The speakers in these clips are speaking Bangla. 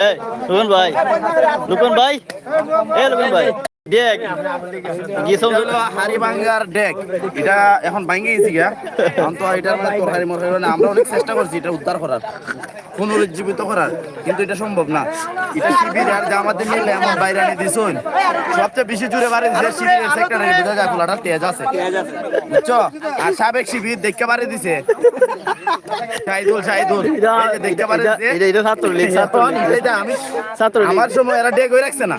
এই লুকন ভাই। লুকন ভাই? এ লুকন ভাই। ডেক এটা এখন ভাঙ্গে গেছি গা। এখন তো এটার মধ্যে তরকারি মরকারি না। আমরা অনেক চেষ্টা করছি এটা উদ্ধার করার। পুনরুজ্জীবিত করার। কিন্তু এটা সম্ভব না। এটা শিবির আর জামাতে মিলে এমন বাইরে আনি দিছুন সবচেয়ে বেশি জুড়ে বাড়ি দিছে শিবিরের সেক্টরে বোঝা যায় খোলাটা তেজ আছে। বুঝছ? আর সাবেক শিবির দেখতে পারে দিছে। শাহিদুল শাহিদুল দেখতে পারে এটা এটা ছাত্রলীগ ছাত্রলীগ। আমি ছাত্রলীগ। আমার সময় এরা ডেক হয়ে রাখছে না।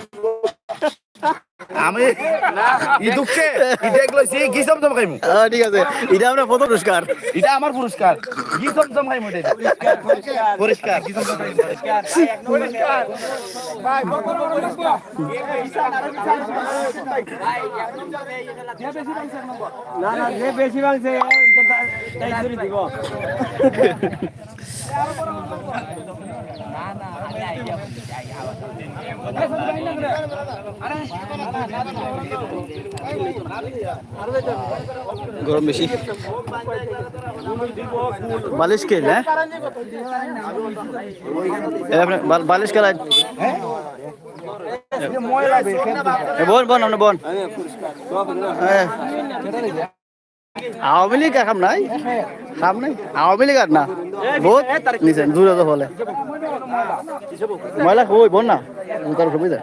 আমি ই দুঃখে ই ডেক লইছি কি চমচম খাইমু। ঠিক আছে। এটা আমরা প্রথম পুরস্কার এটা আমার পুরস্কার কি চমচম খাইমু এটা পরিষ্কার কি চমচম খাইমু না না যে বেশি ভাঙছে তাই করে দিব। গরম বেশি। বালিশ খেল হ্যাঁ? বালিশ এ বোন বোন বোন হ্যাঁ। আওয়ামী লীগ খাম নাই? খাম নাই? আওয়ামী লীগ আর না। বহুত নিছেন দূরে তো ফলে ময়লা কই বোন না। তার সুবিধা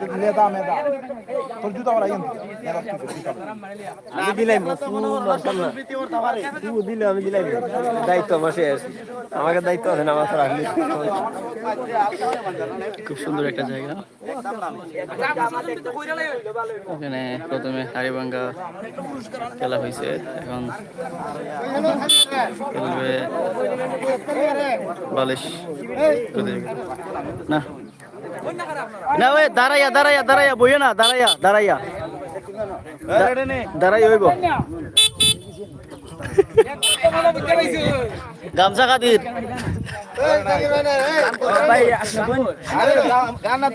আমি দিলাম ফুল দরকার না তুই দিলে আমি দিলাম দায়িত্ব আমার শেষ। আমাকে দায়িত্ব আছে না আমার রাখলি খুব সুন্দর একটা জায়গা। এখানে প্রথমে হাড়িভাঙ্গা খেলা হয়েছে। এখন খেলবে বালিশ। না। না ওই দাঁড়াইয়া দাঁড়াইয়া দাঁড়াইয়া বইয়ে না দাঁড়াইয়া দাঁড়াইয়া। দাঁড়াই হইব। গামছা খাতির গানা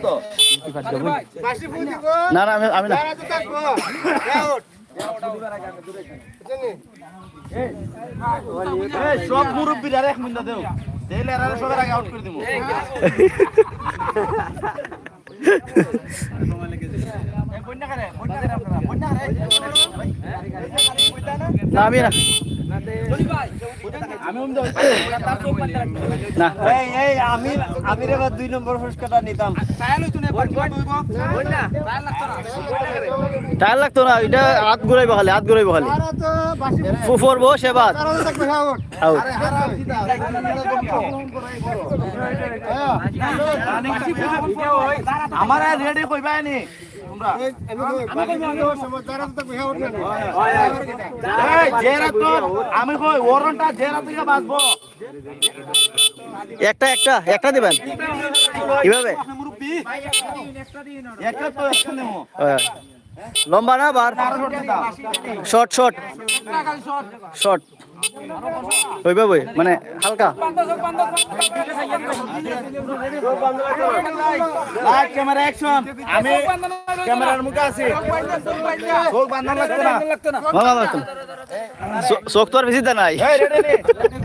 না না আমি আমি না। সব মুরব্বির এক মিনিট দেও। সবার আগে আউট করে না আমি না না এই এই আমি আমি এবার দুই নম্বর পুরস্কারটা নিতাম টায়ার লাগতো না এটা হাত ঘুরাইব খালি হাত ঘুরাইব খালি ফুফর বো সেবাদ আউট আমার রেডি কইবা নি আমি কই ওরনটা জেরা থেকে বাঁচবো একটা একটা একটা দিবেন। কীভাবে? একটা তো একটা নেব। হ্যাঁ। লম্বা না বার? Short short. শর্ট। ওইভাবে মানে হালকা। ক্যামেরা অ্যাকশন আমি ক্যামেরার মুখে আছি। চোখ লাগতো না। তো আর বেশি দেয় নাই।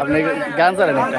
আপনি গান চালেন একটা।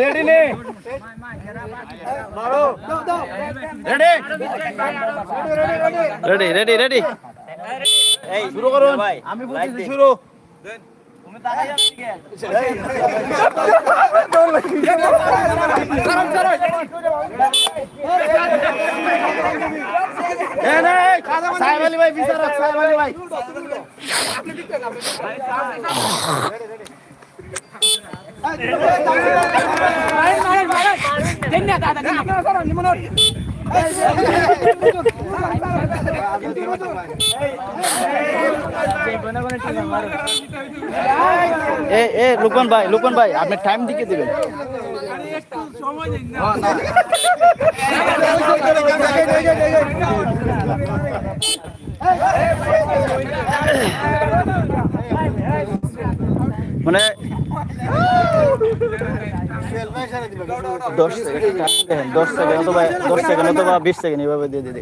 রেডি নে রেডি রেডি রেডি রেডি শুরু করুন। আমি শুরু। সাহেব আলী ভাই বিচারক সাহেব আলী ভাই এ এ ভাই লুকন ভাই, আপনি টাইম দিকে দিবেন। মানে দশ সেকেন্ড দশ সেকেন্ড অথবা, দশ সেকেন্ড অথবা বিশ সেকেন্ড এভাবে দিয়ে দিয়ে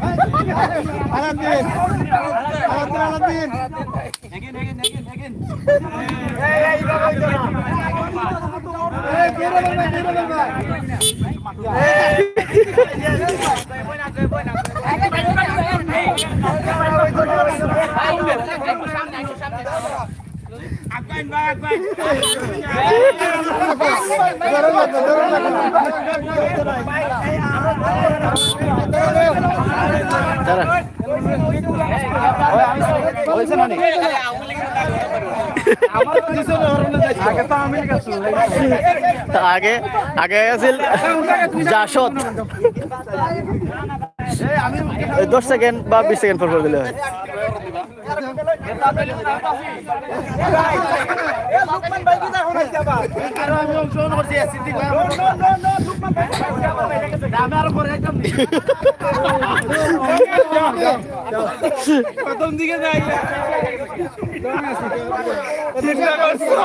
দেখবেন আগে আগে আছিল জাসদ ওই দশ সেকেন্ড বা বিশ সেকেন্ড পর পর দিলে হয় প্রথম দিকে যাই আপনারা আছিল দিয়ে জাসদ দশ সেকেন্ড বা বিশ সেকেন্ড পর দিলে পারে না এটা তো সে না যাইবো না না না কারাতে তো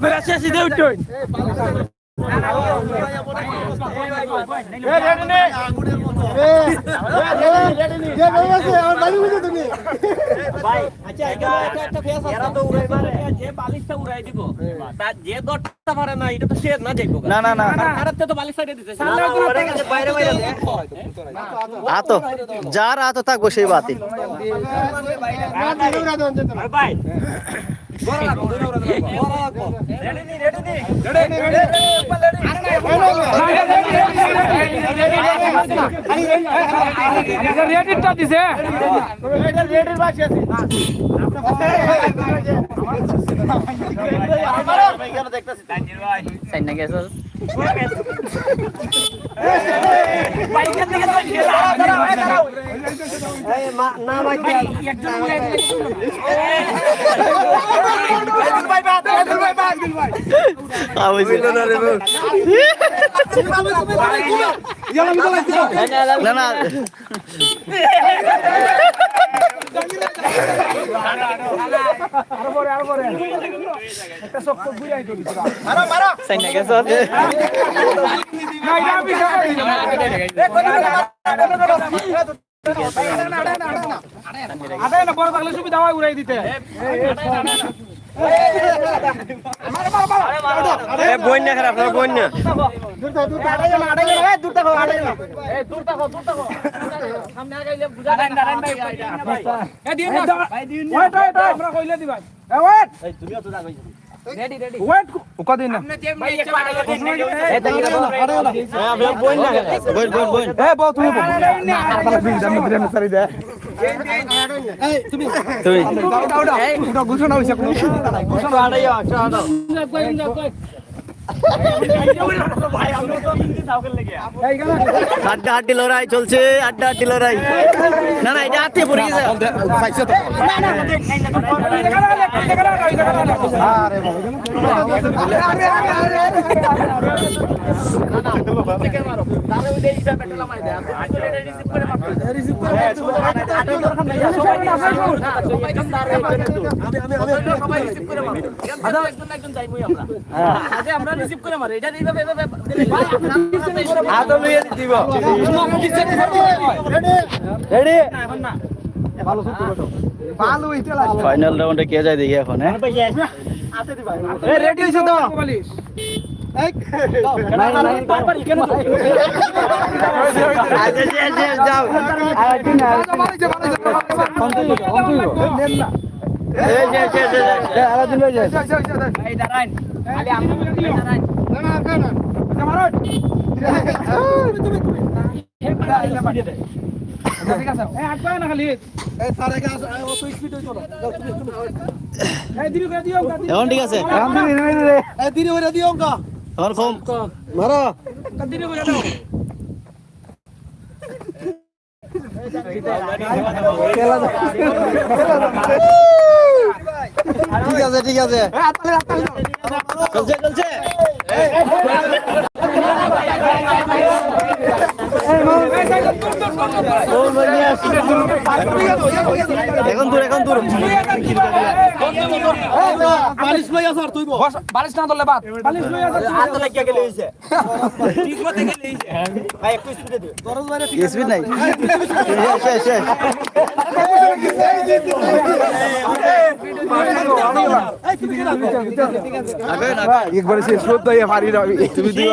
বালিশ সাইডে দিতে আতো যার আতো থাকব সেই বাতিল। ভাই রেডিটা দিছে না ভাই না না আরে না বড় সুবিধা হয় উড়াই দিতে বন্যা খারাপ না বন্যা এ দিন না ওয়েট ওয়েট আমরা কইলে দিবা এ ওয়েট রেডি রেডি ওয়েট উকা দিন না বইন বইন বইন এ বউ তুমি বউ তাহলে বিল দাম বিল সারি দে তুমি ওটা ঘোষণা হইছে কোন ঘোষণা আড়াইয়া আড্ডা আড্ডি লড়াই চলছে আড্ডা আড্ডি লড়াই না না এটা হাতে পড়ে গেছে আমরা রিসিভ করে মারি এটা এইভাবে এইভাবে ফাইনাল রাউন্ডে কে যায় দেখি এখন হ্যাঁ রেডি হইছে তো বারবারই কেন তো? আচ্ছা শেষ শেষ যাও এই শেষ শেষ ঠিক আছে খালি। দিবি করে দিও এখন ঠিক আছে। এখন কম দিবি করে দাও ঠিক আছে ঠিক আছে। চলছে চলছে। এখন দূর এখন দূর। বস, বালিশ না ধরলে বাদ। বালিশ লই আসা স্পিড নাই। শেষ শেষ আগে না একবারে করতে পারি না আমি তুমি তুমি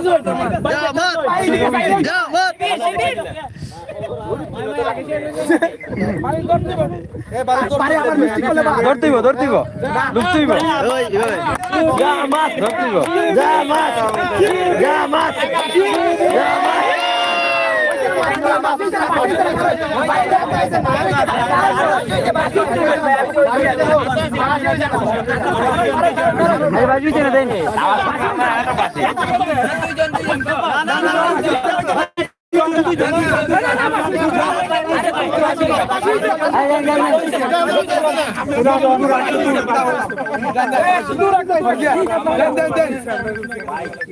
করো তুমি বালিশ লই আসা দিব ধরতেইব ধরতেইব ঢুকতেইব ওই ওই ধরতেইব ধরতে দিব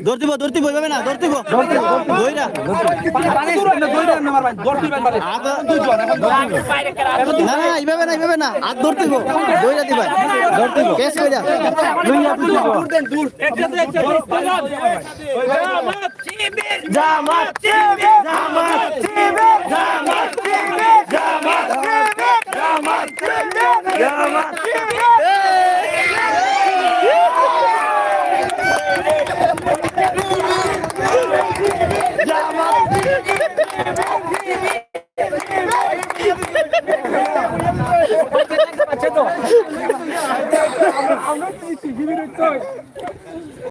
ধরতে দিব এভাবে না ধরতে দিব দইরা না না এইভাবে না এইভাবে না হাত ধরতে দিব দইরা দিবা। ধরতে দিব কেস কইরা লইয়া তুই জামাত। ชีวิต